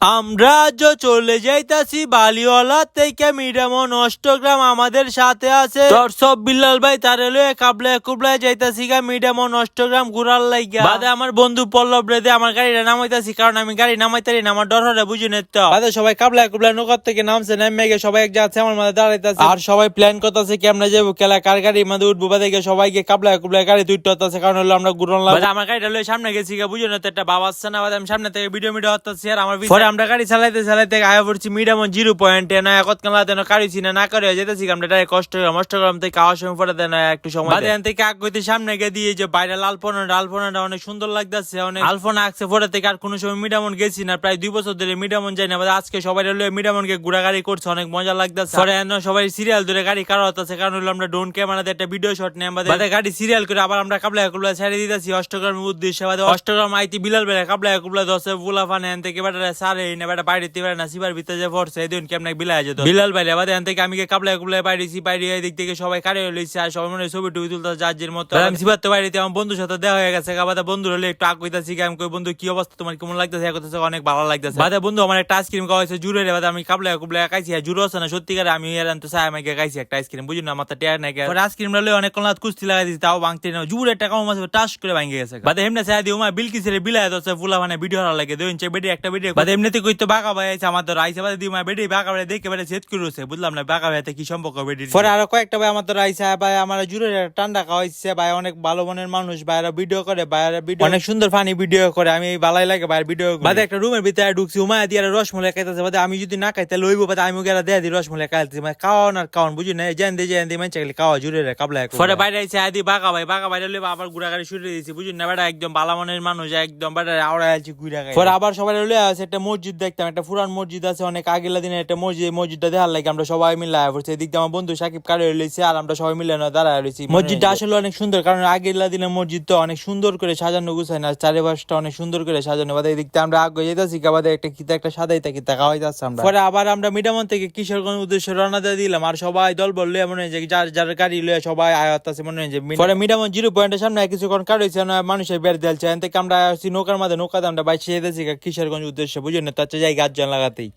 আমরা আজ চলে যাইতাছি বালিওয়ালা থেকে মিরামন অষ্টগ্রাম আমাদের সাথে আছে। দর্শক বিল্লাল ভাই তারে লয়ে কাবলা কুবলা যাইতাছি গা মিরামন অষ্টগ্রাম ঘুরার লাইগা। বাদে আমার বন্ধু পল্লব রেদে আমার গাড়িটা নামাইতাছি কারণ আমি গাড়ি নামাইতারি না আমার ডর হরে বুঝি নেই তো। বাদে সবাই কাবলা কুবলা নৌকার থেকে নামছে নেমে গিয়ে সবাই এক জায়গায় আমার মাঝে দাঁড়াইতাছে। আর সবাই প্ল্যান করতেছে কি আমরা যাব খেলা কার গাড়ি মধ্যে উঠবো। বাদে গিয়ে সবাইকে কাবলা কুবলা গাড়ি তুই হতেছে কারণ হলো আমরা ঘুরন লাগবো আমার গাড়িটা লয়ে সামনে গেছি গা বুঝো না তো একটা বাবা আসছে না বাদে আমি সামনে থেকে ভিডিও মিডিও হতেছি আর আমার আমরা গাড়ি চালাইতে চালাইতে আয়া পড়ছি মিডিয়াম জিরো পয়েন্টে না একত কালা দেন গাড়ি চিনে না করে যেতেছি আমরা ডাইরেক্ট কষ্ট কষ্ট করলাম থেকে আওয়ার সময় পরে দেন একটু সময় এখান থেকে আগ গইতে সামনে গিয়ে দিয়ে যে বাইরে লালপনা লালপনাটা অনেক সুন্দর লাগতেছে অনেক আলপনা আঁকছে পরে থেকে আর কোনো সময় মিডামন গেছি না প্রায় দুই বছর ধরে মিডামন যাই না আজকে সবাই হলো মিডামনকে ঘোরাগাড়ি করছে অনেক মজা লাগতেছে। পরে এনে সবাই সিরিয়াল ধরে গাড়ি কারও হতেছে কারণ হলো আমরা ড্রোন ক্যামেরাতে একটা ভিডিও শট নিয়ে আমাদের গাড়ি সিরিয়াল করে আবার আমরা কাবলা কুবলা ছেড়ে দিতেছি অষ্টগ্রামের উদ্দেশ্যে বাদে অষ্টগ্রাম আইতি বিলাল বেলা কাবলা কুবলা দশে বুলা ফানে এন থেকে বেটা সারে না বেটা বাইরে দিবে না সিবার ভিতরে যে পড়ছে এদিন কেমন বিলায় যেত? বিলাল বাইরে থেকে আমি কে কাবলা বাইরেছি বাইরে দিক থেকে সবাই কারে লইছে আর সবাই মনে ছবি টুবি তুলতে মতো। আমি সিবার তো বাইরেতে আমার বন্ধুর সাথে দেখা হয়ে গেছে বাদে বন্ধু হলে একটু আগ কইতাছি আমি কই বন্ধু কি অবস্থা তোমার? কেমন লাগতেছে? এক কথা অনেক ভালো লাগতেছে। বাদে বন্ধু আমার একটা আইসক্রিম খাওয়াইছে জুড়ে রে বাদে আমি খাইছি আর জুড়ো আছে না সত্যিকারে আমি এর তো চাই আমাকে খাইছি একটা আইসক্রিম বুঝুন না? মাথা টেয়ার নাই আইসক্রিম অনেক কুস্তি লাগাই দিছি তাও ভাঙতে না জুড়ে টাকা মাছ টাস করে ভাঙে গেছে বাদে এমনি চাই দিও মা বিলায় তো ফুলা মানে ভিডিও হারা লাগে বেডি একটা বেডি বাদে এমনিতে কইতো বাঁকা ভাই আছে আমার তো রাইছে বাদে দিও মা বেডি বাঁকা ভাই দেখে বেড়ে সেট করে বুঝলাম না বাঁকা ভাইতে কি সম্পর্ক বেডি পরে আরও কয়েকটা ভাই আমার তো রাইছে ভাই আমার জুড়ে ঠান্ডা খাওয়াইছে ভাই অনেক ভালো মনের মানুষ ভাইরা ভিডিও করে ভাইরা ভিডিও অনেক সুন্দর ফানি ভিডিও করে আমি ভালোই লাগে ভাইয়ের ভিডিও বাদে একটা রুমের ভিতরে ঢুকছি উমায় দিয়ে রসমলাই খাইতেছে বাদে আমি যদি না খাইতে লইবো বাদে আমি গেলা দেয়া দিই রসমলাই খাইতেছি মানে খাওয়ান আর খাওয়ান বুঝি না? জেন দিয়ে জেন দিয়ে মানে চাকলি খাওয়া জুড়ে রে কাবলা পরে বাইরে আইছে আদি বাঁকা ভাই বাঁকা বাইরে লইবা আবার গুড়া গাড়ি শুরু দিয়েছি বুঝি না? বেটা একদম ভালো মনের মানুষ একদম বেটা আওড়া আছি গুড়া গাড়ি পরে আবার সবাই লইয়া আছে একটা মসজিদ দেখতাম একটা পুরান মসজিদ আছে অনেক আগেলা দিনে একটা মসজিদ মসজিদটা দেখার লাগে আমরা সবাই মিলে আয়া পড়ছি। এদিক দিয়ে আমার বন্ধু সাকিব কারে লইছে আর আমরা সবাই মিলে না দাঁড়ায় রয়েছি মসজিদটা আসলে অনেক সুন্দর কারণ আগেলা দিনের মসজিদ তো অনেক সুন্দর করে সাজানো গুছায় না চারিপাশটা অনেক সুন্দর করে সাজানো। বাদে এদিক দিয়ে আমরা আগে যেতেছি বাদে একটা কিতা একটা সাদাই থাকি তা খাওয়াই যাচ্ছে আমরা। পরে আবার আমরা মিডামন থেকে কিশোরগঞ্জ উদ্দেশ্যে রওনা দিয়ে দিলাম আর সবাই দল বললে মনে হয় যে যার যার গাড়ি লয়ে সবাই আয়াত আছে মনে হয় যে পরে মিডামন জিরো পয়েন্টের সামনে কিছুক্ষণ কাটাইছে না মানুষের বের দিলছে এন থেকে আমরা আসছি নৌকার মাঝে নৌকা আমরা বাইশে যেতেছি কিশোরগঞ্জ উদ্দেশ্যে বুঝলেন তো চেয়ে যাই গাছ লাগাতেই।